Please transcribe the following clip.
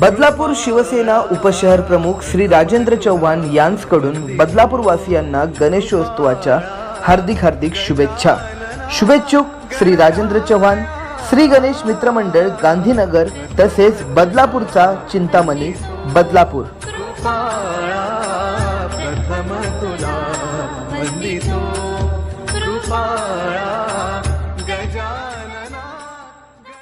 बदलापूर शिवसेना उपशहर प्रमुख श्री राजेंद्र चव्हाण यांचकडून बदलापूर वासियांना गणेशोत्सवाच्या हार्दिक हार्दिक शुभेच्छा. शुभेच्छुक श्री राजेंद्र चव्हाण श्री गणेश मित्र मंडळ गांधीनगर तसेच बदलापूरचा चिंतामणी बदलापूर. कृपाळा